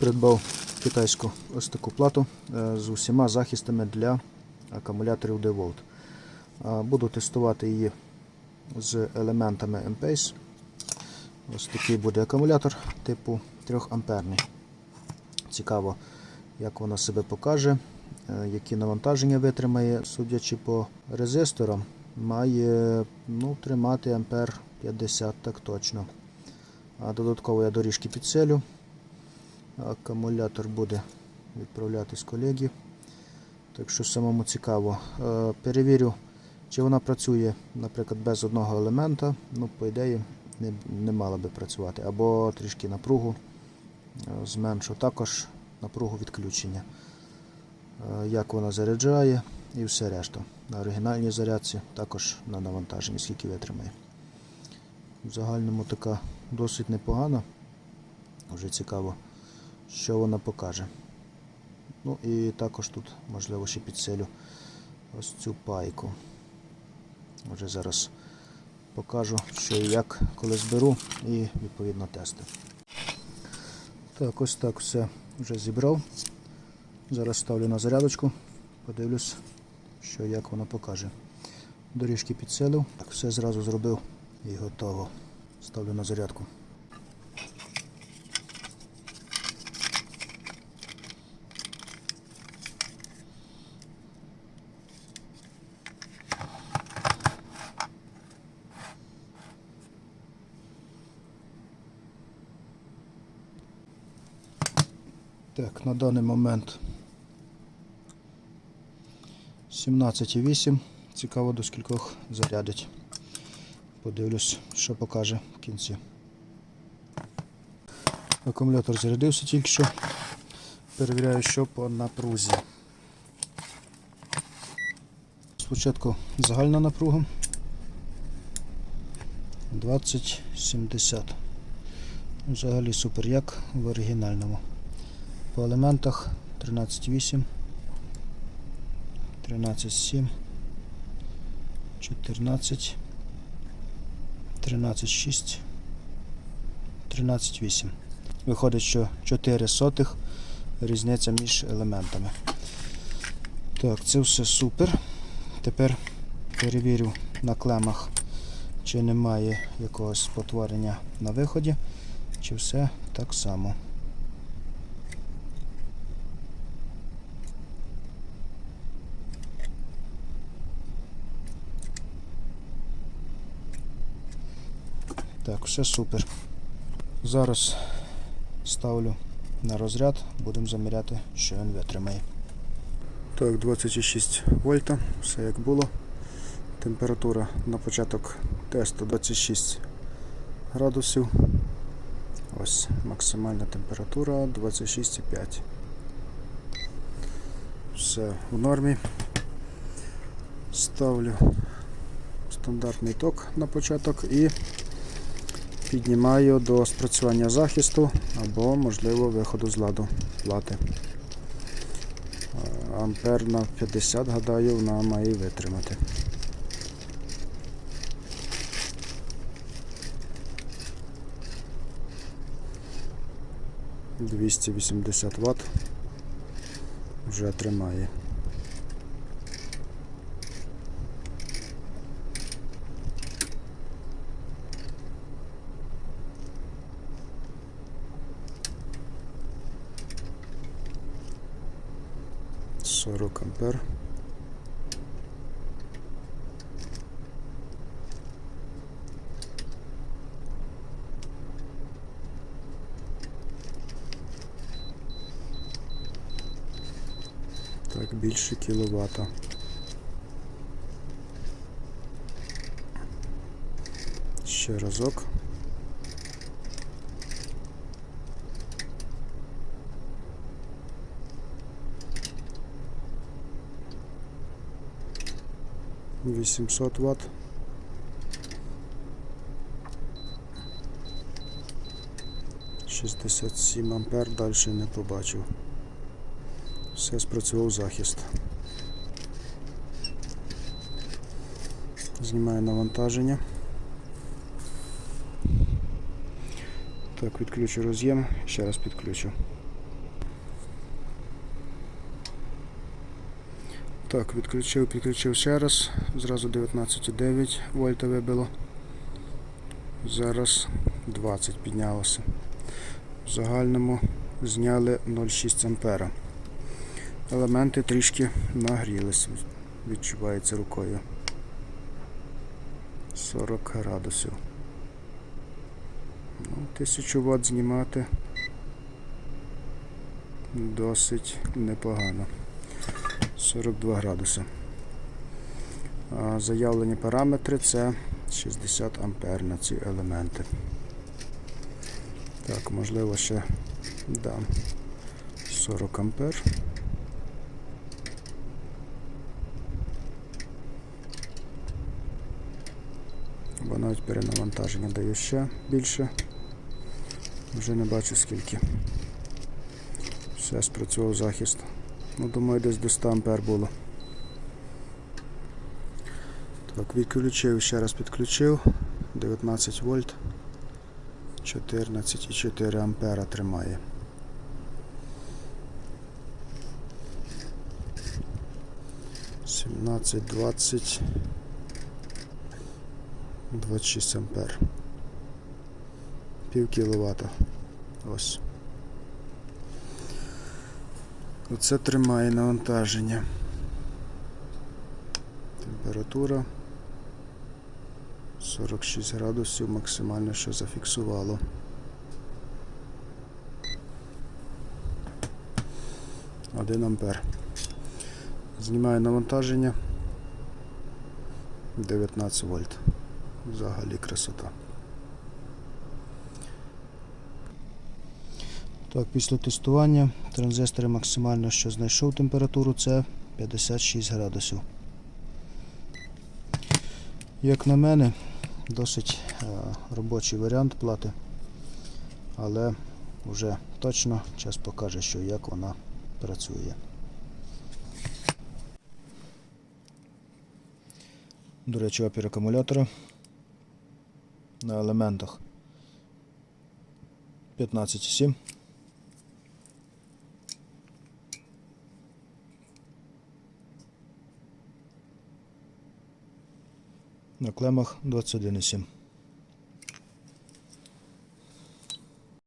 Придбав китайську ось таку плату е, з усіма захистами для акумуляторів DeWalt. Е, Буду тестувати її з елементами M-Pace. Ось такий буде акумулятор типу 3 амперний. Цікаво, як вона себе покаже, е, які навантаження витримає. Судячи по резисторам, має ну, тримати ампер 50 так точно. А додатково я доріжки підселю. Акумулятор буде відправлятись колеги. Так що самому цікаво. Е, Перевірю, чи вона працює, наприклад, без одного елемента. Ну, по ідеї, не, не мала би працювати. Або трішки напругу е, зменшу. Також напругу відключення. Е, Як вона заряджає і все решта. На оригінальній зарядці, також на навантаженні, скільки витримає. В загальному така досить непогана. Вже цікаво, що вона покаже. Ну і також тут, можливо, ще підселю ось цю пайку. Вже зараз покажу, що і як, коли зберу, і відповідно тести. Так, ось так все вже зібрав. Зараз ставлю на зарядочку, подивлюсь, що як воно покаже. Доріжки підселив, так все зразу зробив і готово. Ставлю на зарядку. Так, на даний момент 17,8. Цікаво до скількох зарядить. Подивлюсь, що покаже в кінці. Акумулятор зарядився тільки що. Перевіряю, що по напрузі. Спочатку загальна напруга 2070. Взагалі супер, як в оригінальному. По елементах 13.8, 13.7, 14, 13.6, 13.8. Виходить, що 4 сотих різниця між елементами. Так, це все супер. Тепер перевірю на клемах, чи немає якогось спотворення на виході, чи все так само. Так, все супер. Зараз ставлю на розряд, будемо заміряти, що він витримає. Так, 26 вольта, все як було. Температура на початок тесту 26 градусів. Ось максимальна температура 26,5. Все в нормі. Ставлю стандартний ток на початок і піднімаю до спрацювання захисту або, можливо, виходу з ладу плати. Е, Ампер на 50, гадаю, вона має витримати. Двісті вісімдесят Вт вже тримає. Сорок ампер. Так, більше кіловата. Ще разок. Вісімсот ватт. Шістдесят сім ампер, далі не побачив. Все спрацював захист. Знімаю навантаження. Так, відключу роз'єм, ще раз підключу. Так, відключив, підключив ще раз. Зразу 19,9 вольта вибило. Зараз 20 піднялося. В загальному зняли 0,6 ампера. Елементи трішки нагрілися, відчувається рукою. 40 градусів. Ну, 1000 Вт знімати досить непогано. 42 градуси. Заявлені параметри це 60 ампер на ці елементи. Так, можливо, ще дам 40 ампер. Бо навіть перенавантаження даю ще більше. Вже не бачу скільки. Все, спрацював захист. Ну, думаю, десь до 100 ампер було. Так, відключив, ще раз підключив. 19 вольт. 14,4 ампера тримає. Сімнадцять, двадцять, двадцять шість ампер. Пів кіловата. Ось. Оце тримає навантаження. Температура 46 градусів максимально, що зафіксувало. Один ампер. Знімаю навантаження 19 вольт. Взагалі красота. Так, після тестування транзистори максимально, що знайшов температуру, це 56 градусів. Як на мене, досить е, робочий варіант плати, але вже точно час покаже, що як вона працює. До речі, опір акумулятора на елементах 15,7. На клемах 21,7.